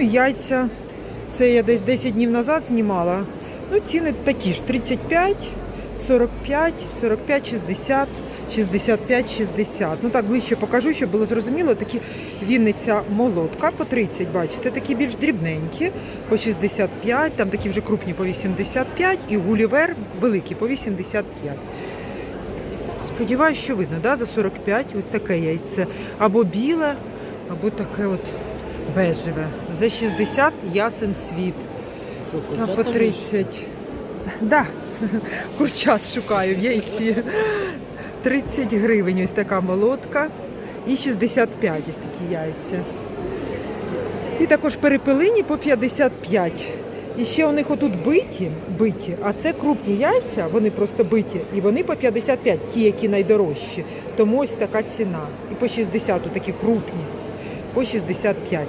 Ну яйця. Це я десь 10 днів назад знімала. Ну, ціни такі ж: 35, 45, 45, 60, 65, 60. Ну так ближче покажу, щоб було зрозуміло. Такі Вінниця молотка по 30, бачите, такі більш дрібненькі, по 65, там такі вже крупні по 85 і гулівер великий по 85. Сподіваюсь, що видно, да? за 45 ось таке яйце. Або біле, або таке от бежеве. За 60 ясен світ. Та по 30. Да. Курчат шукаю в яйці. 30 гривень ось така молотка. І 65 ось такі яйця. І також перепелині по 55. І ще у них отут биті, биті, а це крупні яйця, вони просто биті, і вони по 55, ті, які найдорожчі. Тому ось така ціна. І по 60 такі крупні, по 65.